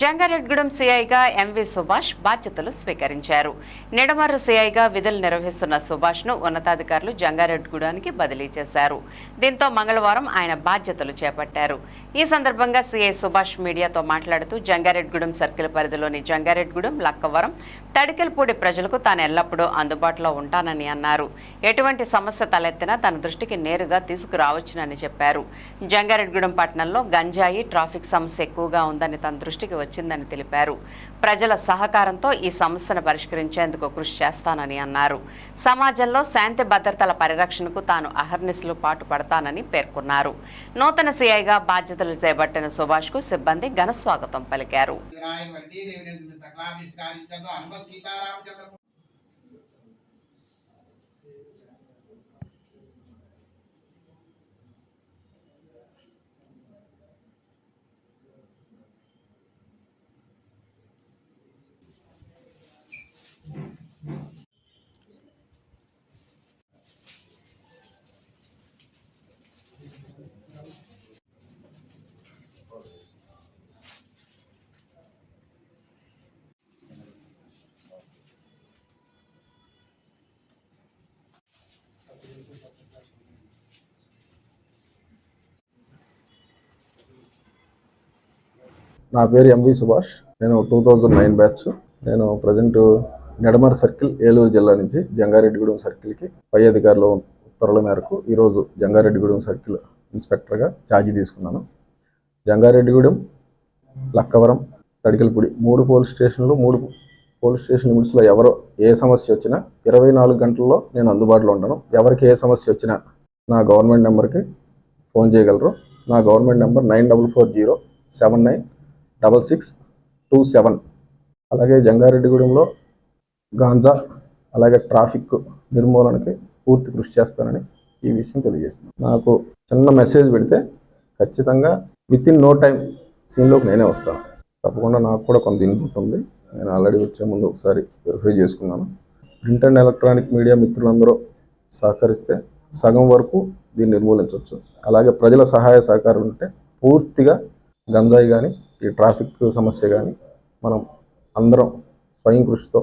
Jangareddygudem సీఐగా MV Subhash బాధ్యతలు స్వీకరించారు. నిడమర్రు సీఐగా విధులు నిర్వహిస్తున్న సుభాష్ను ఉన్నతాధికారులు జంగారెడ్గూడెంకి బదిలీ చేశారు. దీంతో మంగళవారం ఆయన బాధ్యతలు చేపట్టారు. ఈ సందర్భంగా సిఐ సుభాష్ మీడియాతో మాట్లాడుతూ జంగారెడ్గూడెం సర్కిల్ పరిధిలోని జంగారెడ్గూడెం లక్కవరం తడికెల్పూడి ప్రజలకు తాను ఎల్లప్పుడూ అందుబాటులో ఉంటానని అన్నారు. ఎటువంటి సమస్య తలెత్తినా తన దృష్టికి నేరుగా తీసుకురావచ్చునని చెప్పారు. జంగారెడ్గూడెం పట్టణంలో గంజాయి ట్రాఫిక్ సమస్య ఎక్కువగా ఉందని తన దృష్టికి వచ్చిందని తెలిపారు. ప్రజల సహకారంతో ఈ సమస్యను పరిష్కరించేందుకు కృషి చేస్తానని అన్నారు. సమాజంలో శాంతి భద్రతల పరిరక్షణకు తాను అహర్నిశలు పాటుపడతానని పేర్కొన్నారు. నూతన సీఐగా బాధ్యతలు చేపట్టిన సుభాష్కు సిబ్బంది ఘన స్వాగతం పలికారు. నా పేరు ఎంవి సుభాష్. నేను టూ థౌజండ్ నైన్ బ్యాచ్ నేను ప్రజెంట్ నెడమర్ సర్కిల్ ఏలూరు జిల్లా నుంచి జంగారెడ్డిగూడెం సర్కిల్కి పై అధికారుల ఉత్తర్వుల మేరకు ఈరోజు జంగారెడ్డిగూడెం సర్కిల్ ఇన్స్పెక్టర్గా ఛార్జీ తీసుకున్నాను. జంగారెడ్డిగూడెం లక్కవరం తడికలపూడి మూడు పోలీస్ స్టేషన్లు మూడు పోలీస్ స్టేషన్ లిమిట్స్లో ఎవరు ఏ సమస్య వచ్చినా ఇరవై నాలుగు గంటల్లో నేను అందుబాటులో ఉంటాను. ఎవరికి ఏ సమస్య వచ్చినా నా గవర్నమెంట్ నెంబర్కి ఫోన్ చేయగలరు. నా government number nine double four zero seven nine double six two seven. అలాగే జంగారెడ్డిగూడెంలో గాంజా అలాగే ట్రాఫిక్ నిర్మూలనకి పూర్తి కృషి చేస్తానని ఈ విషయం తెలియజేస్తుంది. నాకు చిన్న మెసేజ్ పెడితే ఖచ్చితంగా విత్ ఇన్ నో టైం సీన్లోకి నేనే వస్తాను. తప్పకుండా నాకు కూడా కొంత ఇన్పుట్ ఉంది. నేను ఆల్రెడీ వచ్చే ముందు ఒకసారి వెరిఫై చేసుకున్నాను. ప్రింట్ అండ్ ఎలక్ట్రానిక్ మీడియా మిత్రులందరూ సహకరిస్తే సగం వరకు దీన్ని నిర్మూలించవచ్చు. అలాగే ప్రజల సహాయ సహకారం ఉంటే పూర్తిగా గంజాయి కానీ ఈ ట్రాఫిక్ సమస్య కానీ మనం అందరం స్వయం కృషితో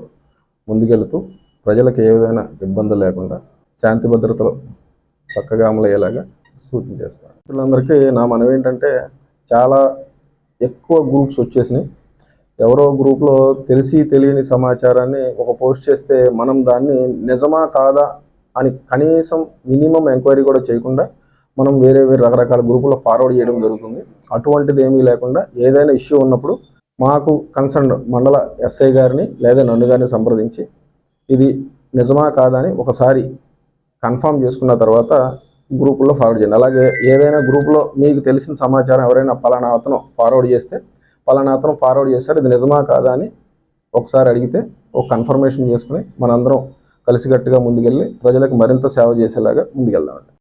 ముందుకెళ్తూ ప్రజలకు ఏ విధమైన ఇబ్బందులు లేకుండా శాంతి భద్రతలు చక్కగా అమలయ్యేలాగా సూచన చేస్తాను పిల్లలందరికీ నా మనం ఏంటంటే చాలా ఎక్కువ గ్రూప్స్ వచ్చేసినాయి. ఎవరో గ్రూప్లో తెలిసి తెలియని సమాచారాన్ని ఒక పోస్ట్ చేస్తే మనం దాన్ని నిజమా కాదా అని కనీసం మినిమం ఎంక్వైరీ కూడా చేయకుండా మనం వేరే వేరే రకరకాల గ్రూపుల్లో ఫార్వర్డ్ చేయడం జరుగుతుంది. అటువంటిది ఏమీ లేకుండా ఏదైనా ఇష్యూ ఉన్నప్పుడు మాకు కన్సర్న్ మండల ఎస్ఐ గారిని లేదా నన్ను గారిని సంప్రదించి ఇది నిజమా కాదా అని ఒకసారి కన్ఫర్మ్ చేసుకున్న తర్వాత గ్రూపుల్లో ఫార్వర్డ్ చేయండి. అలాగే ఏదైనా గ్రూప్లో మీకు తెలిసిన సమాచారం ఎవరైనా పలానా అతను ఫార్వర్డ్ చేస్తే పలానా అతను ఫార్వర్డ్ చేశారు ఇది నిజమా కాదా అని ఒకసారి అడిగితే ఒక కన్ఫర్మేషన్ చేసుకుని మనందరం కలిసికట్టుగా ముందుకెళ్ళి ప్రజలకు మరింత సేవ చేసేలాగా ముందుకెళ్దామండి.